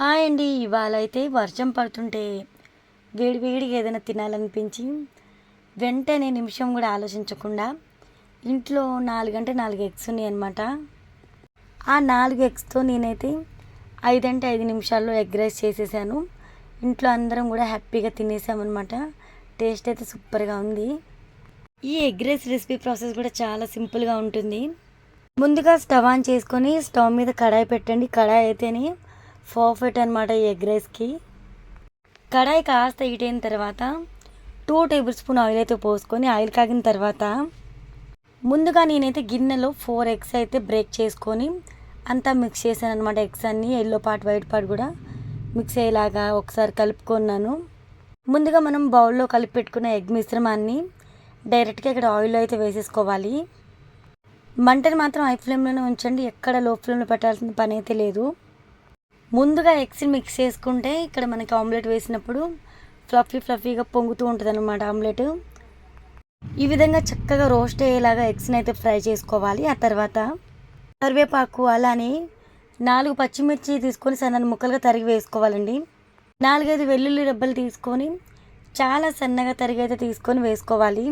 Hi అండి ఇవాళ అయితే వర్షం పడుతుంటే వేడి వేడిగా ఏదైనా తినాలనిపించి వెంటనే నిమిషం కూడా ఆలోచించకుండా ఇంట్లో నాలుగంటే నాలుగు ఎగ్స్ ఉన్నాయి అనమాట ఆ నాలుగు ఎగ్స్తో నేనైతే ఐదంటే ఐదు నిమిషాల్లో ఎగ్ రైస్ చేసేసాను. ఇంట్లో అందరం కూడా హ్యాపీగా తినేసామన్నమాట. టేస్ట్ అయితే సూపర్గా ఉంది. ఈ ఎగ్ రైస్ రెసిపీ ప్రాసెస్ కూడా చాలా సింపుల్గా ఉంటుంది. ముందుగా స్టవ్ ఆన్ చేసుకొని స్టవ్ మీద కడాయి పెట్టండి. కడాయి అయితేనే పర్ఫెక్ట్ అనమాట ఈ ఎగ్ రైస్కి కడాయి కాస్త హీట్ అయిన తర్వాత టూ టేబుల్ స్పూన్ ఆయిల్ అయితే పోసుకొని ఆయిల్ కాగిన తర్వాత ముందుగా నేనైతే గిన్నెలో ఫోర్ ఎగ్స్ అయితే బ్రేక్ చేసుకొని అంతా మిక్స్ చేశాను అనమాట ఎగ్స్ అన్నీ. ఎల్లో పార్ట్ వైట్ పార్ట్ కూడా మిక్స్ అయ్యేలాగా ఒకసారి కలుపుకున్నాను. ముందుగా మనం బౌల్లో కలిపి పెట్టుకున్న ఎగ్ మిశ్రమాన్ని డైరెక్ట్గా ఇక్కడ ఆయిల్లో అయితే వేసేసుకోవాలి. మంటని మాత్రం హై ఫ్లేమ్లోనే ఉంచండి. ఎక్కడ లో ఫ్లేమ్లో పెట్టాల్సిన పని అయితే లేదు. ముందుగా ఎగ్స్ మిక్స్ చేసుకుంటే ఇక్కడ మనకి ఆమ్లెట్ వేసినప్పుడు ఫ్లఫీ ఫ్లఫీగా పొంగుతూ ఉంటుంది అనమాట ఆమ్లెట్ ఈ విధంగా చక్కగా రోస్ట్ అయ్యేలాగా ఎగ్స్ని అయితే ఫ్రై చేసుకోవాలి. ఆ తర్వాత కరివేపాకు అలానే నాలుగు పచ్చిమిర్చి తీసుకొని సన్నని ముక్కలుగా తరిగి వేసుకోవాలండి. నాలుగైదు వెల్లుల్లి రెబ్బలు తీసుకొని చాలా సన్నగా తరిగి అయితే తీసుకొని వేసుకోవాలి.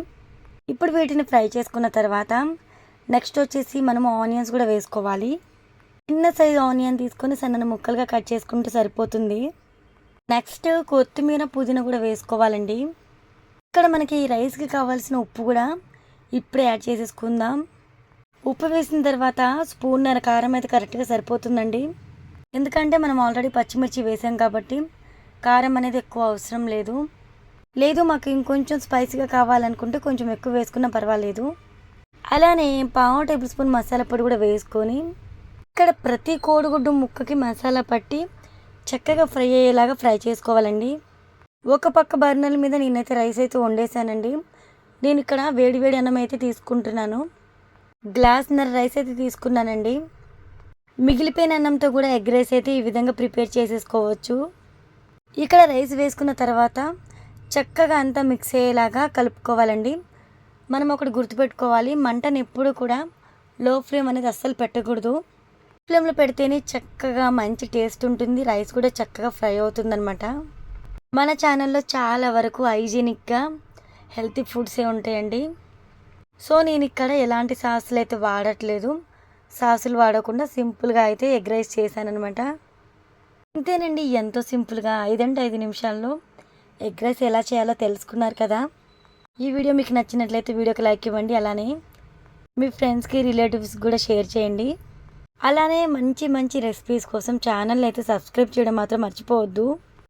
ఇప్పుడు వీటిని ఫ్రై చేసుకున్న తర్వాత నెక్స్ట్ వచ్చేసి మనము ఆనియన్స్ కూడా వేసుకోవాలి. చిన్న సైజు ఆనియన్ తీసుకొని సన్నని ముక్కలుగా కట్ చేసుకుంటే సరిపోతుంది. నెక్స్ట్ కొత్తిమీర పుదీనా కూడా వేసుకోవాలండి. ఇక్కడ మనకి రైస్కి కావాల్సిన ఉప్పు కూడా ఇప్పుడే యాడ్ చేసేసుకుందాం. ఉప్పు వేసిన తర్వాత స్పూన్నర కారం అయితే కరెక్ట్గా సరిపోతుందండి. ఎందుకంటే మనం ఆల్రెడీ పచ్చిమిర్చి వేసాం కాబట్టి కారం అనేది ఎక్కువ అవసరం లేదు. లేదు మాకు ఇంకొంచెం స్పైసీగా కావాలనుకుంటే కొంచెం ఎక్కువ వేసుకున్నా పర్వాలేదు. అలానే పావు టేబుల్ స్పూన్ మసాలా పొడి కూడా వేసుకొని ఇక్కడ ప్రతి కోడిగుడ్డు ముక్కకి మసాలా పట్టి చక్కగా ఫ్రై అయ్యేలాగా ఫ్రై చేసుకోవాలండి. ఒక పక్క బర్నర్ల మీద నేనైతే రైస్ అయితే వండేసానండి నేను ఇక్కడ వేడి వేడి అన్నం అయితే తీసుకుంటున్నాను. గ్లాస్నర రైస్ అయితే తీసుకున్నానండి. మిగిలిపోయిన అన్నంతో కూడా ఎగ్ రైస్ అయితే ఈ విధంగా ప్రిపేర్ చేసేసుకోవచ్చు. ఇక్కడ రైస్ వేసుకున్న తర్వాత చక్కగా అంతా మిక్స్ అయ్యేలాగా కలుపుకోవాలండి. మనం ఒకటి గుర్తుపెట్టుకోవాలి మంటను ఎప్పుడు కూడా లో ఫ్లేమ్ అనేది అస్సలు పెట్టకూడదు. ఫ్లేమ్లో పెడితేనే చక్కగా మంచి టేస్ట్ ఉంటుంది. రైస్ కూడా చక్కగా ఫ్రై అవుతుందన్నమాట. మన ఛానల్లో చాలా వరకు హైజీనిక్గా హెల్తీ ఫుడ్సే ఉంటాయండి. సో నేను ఇక్కడ ఎలాంటి సాసులు అయితే వాడట్లేదు. సాసులు వాడకుండా సింపుల్గా అయితే ఎగ్ రైస్ చేశానమాట అంతేనండి ఎంతో సింపుల్గా ఐదంటే ఐదు నిమిషాల్లో ఎగ్ రైస్ ఎలా చేయాలో తెలుసుకున్నారు కదా. ఈ వీడియో మీకు నచ్చినట్లయితే వీడియోకి లైక్ ఇవ్వండి. అలానే మీ ఫ్రెండ్స్కి రిలేటివ్స్ కూడా షేర్ చేయండి. అలానే మంచి మంచి రెసిపీస్ కోసం ఛానల్ అయితే సబ్స్క్రైబ్ చేయడం మాత్రం మర్చిపోవద్దు.